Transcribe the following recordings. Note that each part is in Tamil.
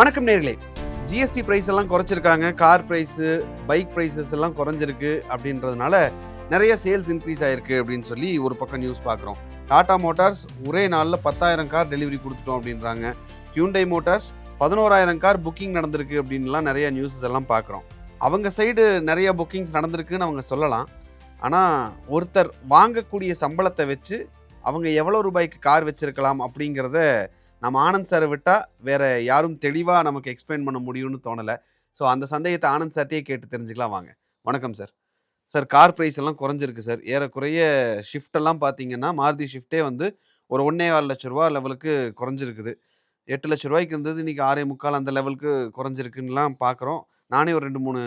வணக்கம் நேர்களே. ஜிஎஸ்டி ப்ரைஸ் எல்லாம் குறைச்சிருக்காங்க. கார் ப்ரைஸு பைக் ப்ரைஸஸ் எல்லாம் குறைஞ்சிருக்கு அப்படின்றதுனால நிறைய சேல்ஸ் இன்க்ரீஸ் ஆயிருக்கு அப்படின்னு சொல்லி ஒரு பக்கம் நியூஸ் பார்க்குறோம். டாடா மோட்டார்ஸ் ஒரே நாளில் பத்தாயிரம் கார் டெலிவரி கொடுத்துட்டோம் அப்படின்றாங்க. ஹியூண்டை மோட்டார்ஸ் பதினோராயிரம் கார் புக்கிங் நடந்திருக்கு அப்படின்லாம் நிறைய நியூஸஸ் எல்லாம் பார்க்குறோம். அவங்க சைடு நிறைய புக்கிங்ஸ் நடந்திருக்குன்னு அவங்க சொல்லலாம். ஆனால் ஒருத்தர் வாங்கக்கூடிய சம்பளத்தை வச்சு அவங்க எவ்வளோ ரூபாய்க்கு கார் வச்சுருக்கலாம் அப்படிங்கிறத நம்ம ஆனந்த் சாரை விட்டால் வேற யாரும் தெளிவாக நமக்கு எக்ஸ்பிளைன் பண்ண முடியும்னு தோணலை. ஸோ அந்த சந்தேகத்தை ஆனந்த் சார்ட்டையே கேட்டு தெரிஞ்சுக்கலாம் வாங்க. வணக்கம் சார். சார் கார் ப்ரைஸ் எல்லாம் குறைஞ்சிருக்கு சார். ஏறக்குறைய ஷிஃப்டெல்லாம் பார்த்தீங்கன்னா மாருதி ஷிஃப்ட்டே வந்து ஒரு ஒன்றே ஆறு லட்ச ரூபா லெவலுக்கு குறைஞ்சிருக்குது. எட்டு லட்ச ரூபாய்க்கு இருந்தது இன்றைக்கி ஆறே முக்கால் அந்த லெவலுக்கு குறைஞ்சிருக்குன்னுலாம் பார்க்குறோம் நானே ஒரு ரெண்டு மூணு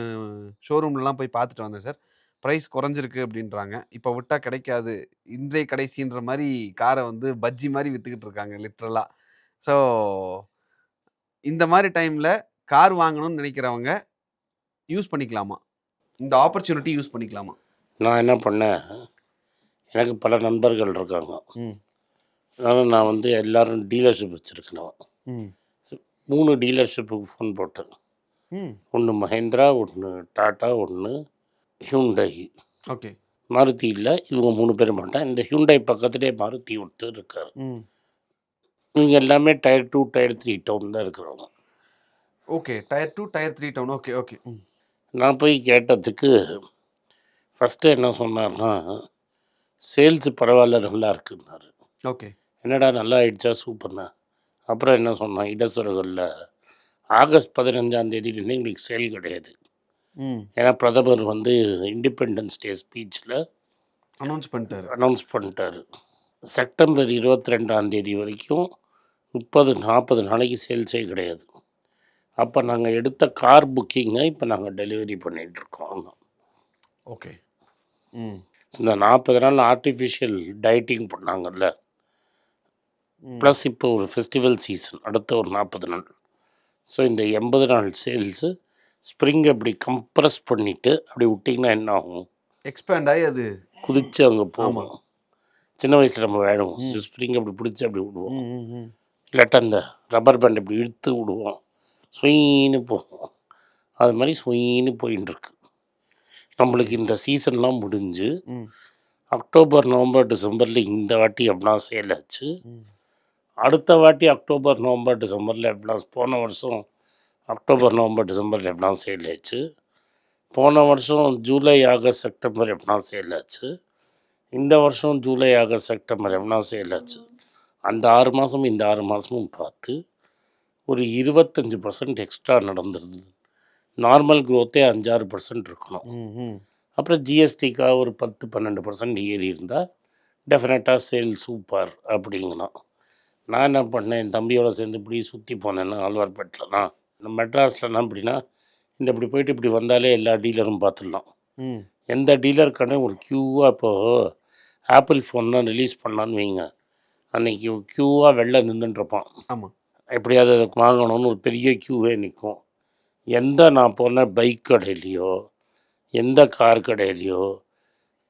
ஷோரூம்லலாம் போய் பார்த்துட்டு வந்தேன் சார். ப்ரைஸ் குறைஞ்சிருக்கு அப்படின்றாங்க. இப்போ விட்டால் கிடைக்காது. இன்றைய கடைசின்ற மாதிரி காரை வந்து பஜ்ஜி மாதிரி விற்றுக்கிட்டு இருக்காங்க லிட்ரலாக ஸோ இந்த மாதிரி டைமில் கார் வாங்கணும்னு நினைக்கிறவங்க யூஸ் பண்ணிக்கலாமா? இந்த ஆப்பர்ச்சுனிட்டி யூஸ் பண்ணிக்கலாமா? நான் என்ன பண்ணேன்? எனக்கு பல நண்பர்கள் இருக்காங்க. அதனால் நான் வந்து எல்லாரும் டீலர்ஷிப் வச்சுருக்கேன் ம். மூணு டீலர்ஷிப்புக்கு ஃபோன் போட்டேன். ஒன்று மஹேந்திரா ஒன்று டாட்டா ஒன்று ஹியூண்டை. ஓகே. மாருதி இல்லை இவங்க மூணு பேர் மாட்டேன் இந்த ஹியூண்டை பக்கத்துலேயே மாருதி ஒருத்தர் இருக்கார். இவங்க எல்லாமே tier two tier three town தான் இருக்கிறவங்க. Okay tier two tier three town. Okay okay. நான் போய் கேட்டதுக்கு ஃபஸ்ட்டு என்ன சொன்னார்னா சேல்ஸ் பரவாயில்ல நல்லா இருக்குன்னாரு. ஓகே. என்னடா நல்லா ஆயிடுச்சா? சூப்பர்ண்ணா. அப்புறம் என்ன சொன்னான் இடசுரகளில் ஆகஸ்ட் பதினஞ்சாம் தேதியிலேருந்து எங்களுக்கு சேல் கிடையாது. ஏன்னா பிரதமர் வந்து இண்டிபெண்டன்ஸ் டே ஸ்பீச்சில் அனௌன்ஸ் பண்ணிட்டாரு. அனௌன்ஸ் பண்ணிட்டாரு. செப்டம்பர் இருபத்தி ரெண்டாம் தேதி வரைக்கும் முப்பது நாற்பது நாளைக்கு சேல்ஸே கிடையாது. அப்போ நாங்கள் எடுத்த கார் புக்கிங்கை இப்போ நாங்கள் டெலிவரி பண்ணிகிட்ருக்கோம் ஓகே. ம். இந்த நாற்பது நாள் ஆர்டிஃபிஷியல் டயட்டிங் பண்ணாங்கல்ல. ப்ளஸ் இப்போ ஒரு ஃபெஸ்டிவல் சீசன் அடுத்த ஒரு நாற்பது நாள். ஸோ இந்த எண்பது நாள் சேல்ஸு ஸ்ப்ரிங் அப்படி கம்ப்ரஸ் பண்ணிவிட்டு அப்படி விட்டிங்கன்னா என்ன ஆகும்? எக்ஸ்பேண்ட் ஆகி அது குதிச்சு அங்கே போகும். சின்ன வயசில் நம்ம விளையாடுவோம். ஸ்ப்ரிங் அப்படி பிடிச்சி அப்படி விடுவோம். இல்லாட்டா அந்த ரப்பர் பேண்ட் இப்படி இழுத்து விடுவோம். ஸ்வீன்னு போகும். அது மாதிரி ஸ்வீன்னு போயின்னு இருக்கு நம்மளுக்கு இந்த சீசன்லாம் முடிஞ்சு அக்டோபர் நவம்பர் டிசம்பரில் இந்த வாட்டி எவ்வளோ சேல் ஆச்சு. அடுத்த வாட்டி அக்டோபர் நவம்பர் டிசம்பரில் எவ்வளோ போன வருஷம் அக்டோபர் நவம்பர் டிசம்பரில் எவ்வளோ சேல் ஆச்சு. போன வருஷம் ஜூலை ஆகஸ்ட் செப்டம்பர் எவ்வளோ சேல் ஆச்சு. இந்த வருஷம் ஜூலை ஆகஸ்ட் செப்டம்பர் எவ்வளோ சேல் ஆச்சு. அந்த ஆறு மாதமும் இந்த ஆறு மாதமும் பார்த்து ஒரு இருபத்தஞ்சி பர்சன்ட் எக்ஸ்ட்ரா நடந்துருது. நார்மல் க்ரோத்தே அஞ்சாறு பர்சன்ட் இருக்கணும். அப்புறம் ஜிஎஸ்டிக்காக ஒரு பத்து பன்னெண்டு பர்சன்ட் ஏறி இருந்தால் டெஃபினட்டாக சேல் சூப்பர் அப்படிங்கணும். நான் என்ன பண்ணேன்? என் தம்பியோட சேர்ந்து இப்படி சுற்றி போனேன்னா ஆழ்வார்பேட்டிலலாம் நம்ம மெட்ராஸ்லலாம் இப்படின்னா இந்த இப்படி போயிட்டு இப்படி வந்தாலே எல்லா டீலரும் பார்த்துடலாம். எந்த டீலருக்கான ஒரு க்யூவாக இப்போது ஆப்பிள் ஃபோன்லாம் ரிலீஸ் பண்ணான்னு வைங்க. அன்றைக்கி க்யூவாக வெளில நின்றுட்டுருப்பான் ஆமாம் எப்படியாவது அதை வாங்கணும்னு ஒரு பெரிய க்யூவே நிற்கும் எந்த நான் போன பைக் கடையிலையோ எந்த கார் கடையிலையோ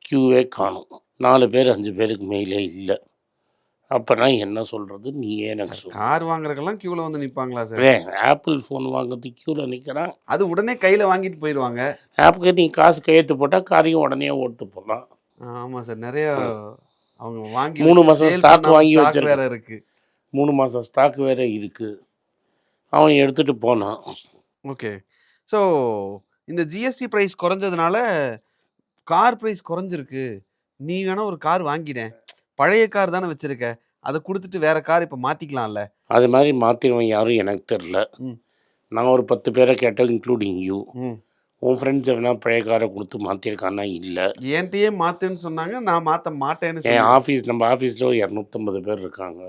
க்யூவே காணும். நாலு பேர் அஞ்சு பேருக்கு மேலே இல்லை. அப்போ நான் என்ன சொல்கிறது நீயே எனக்கு சொல்லு கார் வாங்குறதுக்கெல்லாம் க்யூவில் வந்து நிற்பாங்களா சார்? ஆப்பிள் ஃபோன் வாங்குறதுக்கு க்யூவில் நிற்கிறான் அது உடனே கையில் வாங்கிட்டு போயிடுவாங்க ஆப்புக்கு நீ காசு கையெழுத்து போட்டால் காரையும் உடனே ஓட்டு போடலாம். ஆமாம் சார் நிறைய அவங்க வாங்கி மூணு stock பண்ணாம வாங்கி வச்சிருக்க. வேற இருக்கு. மூணு மாதம் ஸ்டாக் வேறு இருக்குது அவன் எடுத்துகிட்டு போனான். ஓகே. ஸோ இந்த ஜிஎஸ்டி ப்ரைஸ் குறைஞ்சதுனால கார் ப்ரைஸ் குறைஞ்சிருக்கு. நீ வேணா ஒரு கார் வாங்கினேன் பழைய கார் தானே வச்சிருக்க. அதை கொடுத்துட்டு வேற கார் இப்போ மாத்திக்கலாம்ல. அது மாதிரி மாற்றினவன் யாரும் எனக்கு தெரில ம். நான் ஒரு பத்து பேரை கேட்டேன் இன்க்ளூடிங் யூ ம். உன் ஃப்ரெண்ட்ஸ் எவனா பழைய காரை கொடுத்து மாற்றிருக்கானா இல்லை. என்கிட்டயே மாத்துன்னு சொன்னாங்க நான் மாத்த மாட்டேன்னு என் ஆஃபீஸ் நம்ம ஆஃபீஸில் ஒரு இரநூத்தம்பது பேர் இருக்காங்க.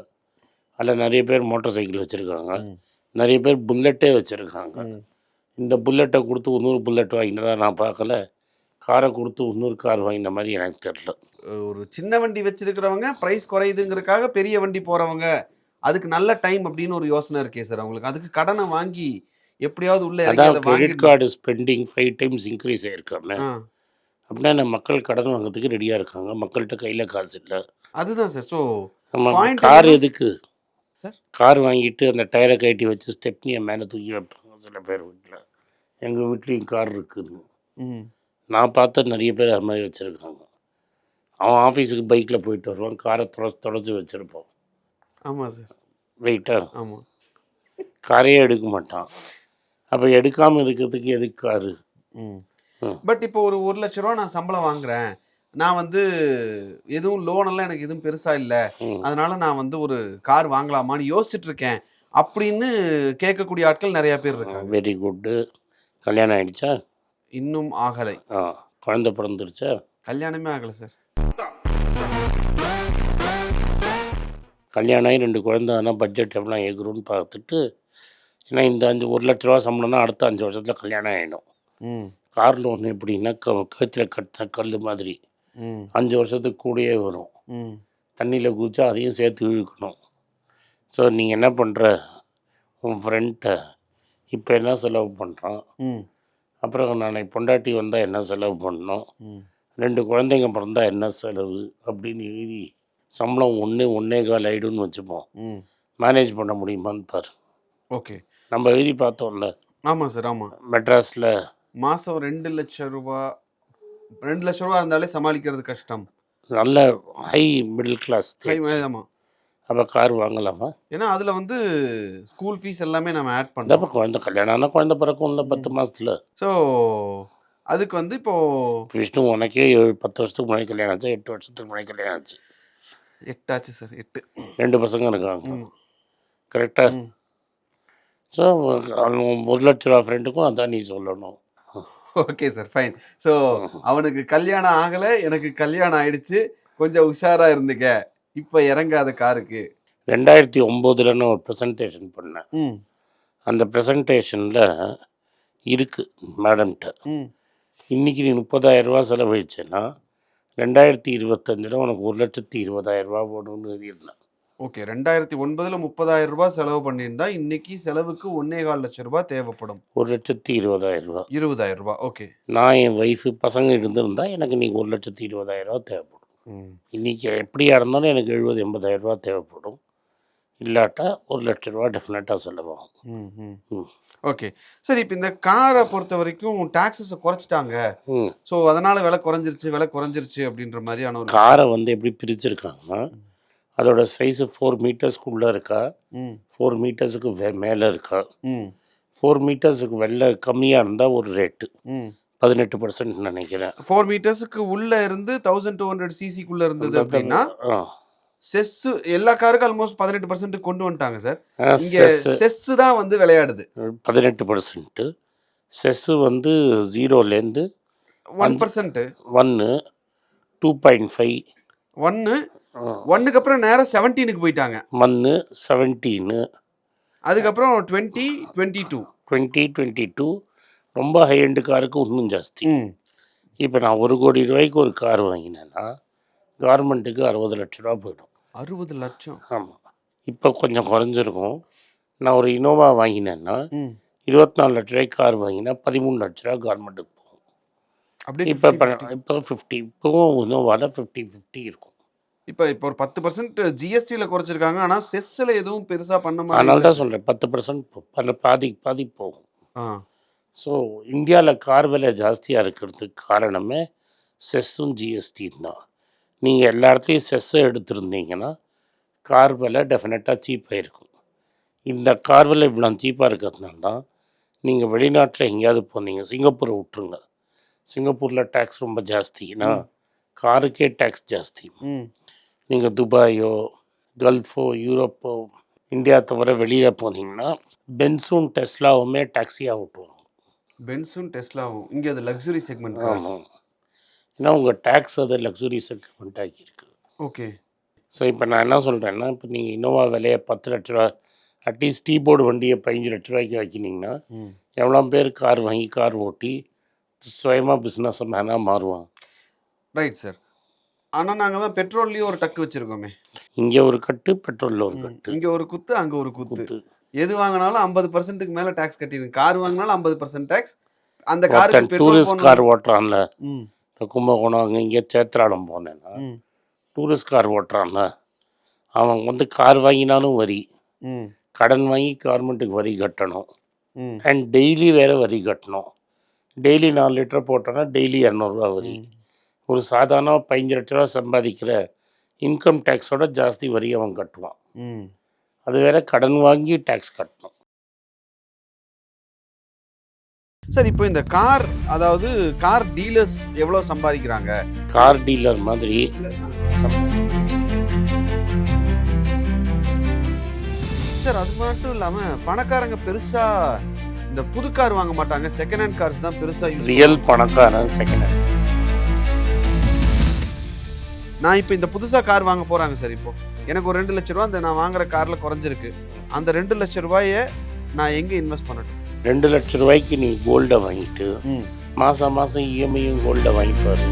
அதில் நிறைய பேர் மோட்டார் சைக்கிள் வச்சுருக்காங்க. நிறைய பேர் புல்லட்டே வச்சுருக்காங்க. இந்த புல்லட்டை கொடுத்து இன்னொரு புல்லட் வாங்கினதா நான் பார்க்கல. காரை கொடுத்து இன்னொரு கார் வாங்கின மாதிரி எனக்கு தெரில ஒரு சின்ன வண்டி வச்சிருக்கிறவங்க ப்ரைஸ் குறையுதுங்கிறதுக்காக பெரிய வண்டி போறவங்க அதுக்கு நல்ல டைம் அப்படின்னு ஒரு யோசனை இருக்கே சார். அவங்களுக்கு அதுக்கு கடனை வாங்கி எப்படியாவது உள்ள இறங்கி அதான் அதை credit. Card spending five times increase ஆயிருக்காமே ஆ. அப்படின்னா மக்கள் கடன் வாங்குறதுக்கு ரெடியாக இருக்காங்க. மக்கள்கிட்ட கையில் காசு இல்லை. அதுதான் சார். ஸோ Point கார் எதுக்கு? சார்? கார் வாங்கிட்டு அந்த டயரை கட்டி வச்சு ஸ்டெப்னியை மேலே தூக்கி வைப்பாங்க சில பேர் வீட்டில் எங்கள் வீட்லேயும் கார் இருக்குன்னு. நான் பார்த்த நிறைய பேர் அது மாதிரி வச்சுருக்காங்க. அவன் ஆஃபீஸுக்கு பைக்கில் போயிட்டு வருவான். காரை தொட தொடச்சி வச்சுருப்போம் ஆமாம் சார். வெயிட்டாக ஆமாம் காரையே எடுக்க மாட்டான். அப்போ எடுக்காமல் இருக்கிறதுக்கு எதுக்கு காரு. பட் இப்போ ஒரு ஒரு லட்ச ரூபா நான் சம்பளம் வாங்குறேன். நான் வந்து எதுவும் லோன் எல்லாம் எனக்கு எதுவும் பெருசா இல்லை. அதனால நான் வந்து ஒரு கார் வாங்கலாமான்னு யோசிச்சுட்டு இருக்கேன். அப்படின்னு கேட்கக்கூடிய ஆட்கள் நிறைய பேர் இருக்காங்க. வெரி குட்டு கல்யாணம் ஆயிடுச்சா? இன்னும் ஆகலை. குழந்தை பிறந்துருச்சா? கல்யாணமே ஆகலை சார். கல்யாணம் ஆகி ரெண்டு குழந்தை ஆனால் பட்ஜெட் எவ்வளோ எகுருன்னு பார்த்துட்டு ஏன்னா இந்த அஞ்சு ஒரு லட்ச ரூபா சம்பளம்னா அடுத்த அஞ்சு வருஷத்தில் கல்யாணம் ஆகிடும் கார் லோன் எப்படின்னா க கழுத்தில் கட்டின கல் மாதிரி. அஞ்சு வருஷத்துக்கு கூடயே வரும். தண்ணியில் குதிச்சா அதையும் சேர்த்து இழுக்கணும். ஸோ நீங்கள் என்ன பண்ணுற உன் ஃப்ரெண்ட்டை இப்போ என்ன செலவு பண்ணுறான் அப்புறம் நாளைக்கு பொண்டாட்டி வந்தால் என்ன செலவு பண்ணணும் ரெண்டு குழந்தைங்க பிறந்தா என்ன செலவு? அப்படின்னு எழுதி சம்பளம் ஒன்று ஒன்றே கால் ஆயிடும்னு வச்சுப்போம். மேனேஜ் பண்ண முடியுமான்னு பாரு. ஓகே. நம்ம எழுதி பார்த்தோம்ல. ஆமாம் சார் ஆமாம் மெட்ராஸில். மாதம் ரெண்டு லட்சம் ரூபா ரெண்டு லட்ச ரூபா இருந்தாலே சமாளிக்கிறது கஷ்டம். நல்ல ஹை மிடில் கிளாஸ் ஹை ஆமாம் அப்போ கார் வாங்கலாமா? ஏன்னா அதில் வந்து ஸ்கூல் ஃபீஸ் எல்லாமே நம்ம ஆட் பண்ணுறோம் பக்கம் குழந்தை கல்யாணம் ஆனால் குழந்தை பிறக்கும் இல்லை பத்து மாதத்தில் ஸோ அதுக்கு வந்து இப்போ விஷ்ணு உனக்கே பத்து வருஷத்துக்கு முன்னாடி கல்யாணம் ஆச்சு எட்டு வருஷத்துக்கு முன்னாடி கல்யாணம் ஆச்சு. எட்டாச்சு சார் எட்டு. ரெண்டு பசங்க இருக்காங்க. கரெக்டாக ஸோ ஒரு லட்ச ரூபா ஃப்ரெண்டுக்கும் அதான் நீ சொல்லணும். ஓகே சார் ஃபைன் ஸோ அவனுக்கு கல்யாணம் ஆகலை எனக்கு கல்யாணம் ஆயிடுச்சு. கொஞ்சம் உஷாரா இருந்துக்க. இப்போ இறங்காத காருக்கு. ரெண்டாயிரத்தி ஒம்போதில் நான் ஒரு ப்ரெசன்டேஷன் பண்ணேன். அந்த ப்ரெசன்டேஷனில் இருக்குது மேடம்கிட்ட ம். இன்றைக்கி நீ முப்பதாயிரம் ரூபா செலவழிச்சேன்னா ரெண்டாயிரத்தி இருபத்தஞ்சில் உனக்கு ஒரு லட்சத்தி இருபதாயிரம் ரூபா போடணும்னு எழுதியிருந்தேன். ஓகே. ரெண்டாயிரத்தி ஒன்பதுல முப்பதாயிரம் ரூபாய் செலவு பண்ணியிருந்தா இன்னைக்கு செலவுக்கு ஒன்னே கால் லட்சம் ரூபாய் தேவைப்படும். ஒரு லட்சத்தி இருபதாயிரம் ரூபா இருபதாயிரம் ரூபாய். ஓகே. நான் என் ஒய்ஃபு பசங்க இருந்திருந்தா எனக்கு இன்றைக்கி ஒரு லட்சத்தி இருபதாயிரம் ரூபா தேவைப்படும். ம். இன்றைக்கி எப்படியா இருந்தாலும் எனக்கு எழுபது எண்பதாயிரம் ரூபா தேவைப்படும். இல்லாட்டா ஒரு லட்ச ரூபா டெஃபினட்டாக செலவாகும் ஓகே. சரி இப்போ இந்த காரை பொறுத்த வரைக்கும் டாக்ஸஸை குறைச்சிட்டாங்க. ஸோ அதனால விலை குறைஞ்சிருச்சு விலை குறைஞ்சிருச்சு அப்படின்ற மாதிரியான ஒரு காரை வந்து எப்படி பிரிச்சிருக்காங்கன்னா அதோட சைஸு ஃபோர் மீட்டர்ஸ்க்குள்ளே இருக்கா? ஃபோர் மீட்டர்ஸுக்கு மேலே இருக்கா? ஃபோர் மீட்டர்ஸுக்கு வெளில கம்மியாக இருந்தால் ஒரு ரேட்டு பதினெட்டு பர்சன்ட் நினைக்கிறேன். ஃபோர் மீட்டர்ஸுக்கு உள்ள இருந்து தௌசண்ட் டூ ஹண்ட்ரட் சிசிக்குள்ள இருந்தது அப்படின்னா. செஸ் எல்லா காருக்கும் ஆல்மோஸ்ட் பதினெட்டு பர்சன்ட் கொண்டு வந்துட்டாங்க சார். இங்க செஸ். தான் வந்து விளையாடுது. பதினெட்டு பர்சன்ட்டு செஸ்ஸு வந்து ஜீரோலேருந்து ஒன் பர்சன்ட் ஒன்று டூ பாயிண்ட் ஃபைவ் ஒன்னு ஒன்னுக்கு அப்புறம் நேரம் செவன்டீனுக்கு போயிட்டாங்க. ஒன்று செவன்டீனு அதுக்கப்புறம் twenty twenty two twenty twenty two ரொம்ப ஹை எண்டு காருக்கு இன்னும் ஜாஸ்தி. இப்போ நான் ஒரு கோடி ரூபாய்க்கு ஒரு கார் வாங்கினேன்னா கவர்மெண்ட்டுக்கு அறுபது லட்ச ரூபா போயிடும். அறுபது லட்சம். ஆமாம் இப்போ கொஞ்சம் குறைஞ்சிருக்கும். நான் ஒரு இனோவா வாங்கினேன்னா இருபத்தி நாலு லட்ச ரூபாய்க்கு கார் வாங்கினா பதிமூணு லட்ச ரூபா கவர்மெண்ட்டுக்கு போகும். இப்போ 50, 50. இப்போ ஃபிஃப்டி இப்போவும் இனோவாவில் ஃபிஃப்டி ஃபிஃப்டி இருக்கும். இப்போ இப்போ ஒரு பத்து பர்சன்ட் ஜிஎஸ்டியில் குறைச்சிருக்காங்க. ஆனால் செஸ்ஸில் எதுவும் பெருசாக பண்ண அதனால மாதிரி தான் சொல்கிறேன் பத்து பர்சன்ட் பாதி பாதி போகும். ஸோ இந்தியாவில் கார் விலை ஜாஸ்தியாக இருக்கிறதுக்கு காரணமே செஸ்ஸும் ஜிஎஸ்டியும் தான். நீங்கள் எல்லா இடத்துலையும் செஸ்ஸை எடுத்திருந்தீங்கன்னா கார் விலை டெஃபினட்டாக சீப்பாக இருக்கும் இந்த கார் விலை இவ்வளோ சீப்பாக இருக்கிறதுனால தான் நீங்கள் வெளிநாட்டில் எங்கேயாவது போனீங்க சிங்கப்பூரை விட்டுருங்க. சிங்கப்பூரில் டேக்ஸ் ரொம்ப ஜாஸ்தி. ஏன்னா காருக்கே டேக்ஸ் ஜாஸ்தி. நீங்கள் துபாயோ கல்ஃபோ யூரோப்போ இந்தியா தவிர வெளியில் போனீங்கன்னா பென்ஸும் டெஸ்லாவுமே டாக்ஸியாக விட்டுருவாங்க பென்ஸும் டெஸ்லாவும். இங்கே அது லக்ஸுரி செக்மெண்ட் ஆமாம் ஏன்னா உங்கள் டேக்ஸ் அது லக்ஸுரி செக்மெண்ட் ஆக்கியிருக்கு ஓகே. ஸோ இப்போ நான் என்ன சொல்கிறேன்னா இப்போ நீங்கள் இன்னோவா விலையை பத்து லட்ச ரூபா அட்லீஸ்ட் டீ போர்டு வண்டியை பதினஞ்சு லட்ச ரூபாய்க்கு வைக்கினீங்கன்னா எவ்வளோ பேர் கார் வாங்கி கார் ஓட்டி சுயமாக பிஸ்னஸ் மேனாக மாறுவான் ரைட் சார் ஆனால் நாங்கள் தான் பெட்ரோல்லையும் ஒரு டக்கு வச்சுருக்கோமே. இங்கே ஒரு கட்டு பெட்ரோலில் ஒரு கட்டு. இங்கே ஒரு குத்து அங்கே ஒரு குத்து. எது வாங்கினாலும் ஐம்பது பர்சன்ட்டுக்கு மேலே டேக்ஸ் கட்டிடுங்க. கார் வாங்கினாலும் ஐம்பது பர்சன்ட் டேக்ஸ் அந்த காருக்கு டூரிஸ்ட் கார் ஓட்டுறான்ல. கும்பகோணம் அங்கே இங்கே சேத்திராடம் போனேன்னா டூரிஸ்ட் கார் ஓட்டுறான்ல. அவன் வந்து கார் வாங்கினாலும் வரி. கடன் வாங்கி கவர்மெண்ட்டுக்கு வரி கட்டணும். அண்ட் டெய்லி வேறு வரி கட்டணும். டெய்லி நாலு லிட்டர் போட்டோன்னா டெய்லி இரநூறுவா வரி. ஒரு சாதாரண பதினஞ்சு லட்ச ரூபா சம்பாதிக்கிற இன்கம் டேக்ஸோட ஜாஸ்தி வரி அவன் கட்டுவான். அது வேற கடன் வாங்கி டேக்ஸ் கட்டணும். சார் இப்போ இந்த கார் அதாவது கார் டீலர்ஸ் எவ்வளோ சம்பாதிக்கிறாங்க? கார் டீலர் மாதிரி சார் அது மட்டும் இல்லாம பணக்காரங்க பெருசா இந்த புது கார் வாங்க மாட்டாங்க. செகண்ட் ஹேண்ட் கார்ஸ் தான் பெருசா யூஸ் ரியல் பணக்காரன் செகண்ட் ஹேண்ட் நான் இப்போ இந்த புதுசா கார் வாங்க போறாங்க சார் இப்போ. எனக்கு ஒரு ரெண்டு லட்ச ரூபா அந்த நான் வாங்குற கார்ல குறைஞ்சிருக்கு. அந்த ரெண்டு லட்ச ரூபாயை நான் எங்க இன்வெஸ்ட் பண்ணட்டும்? ரெண்டு லட்ச ரூபாய்க்கு நீ கோல்டை வாங்கிட்டு மாதம் மாதம் இஎம்ஐயும் கோல்டை வாங்கிப்பாரு.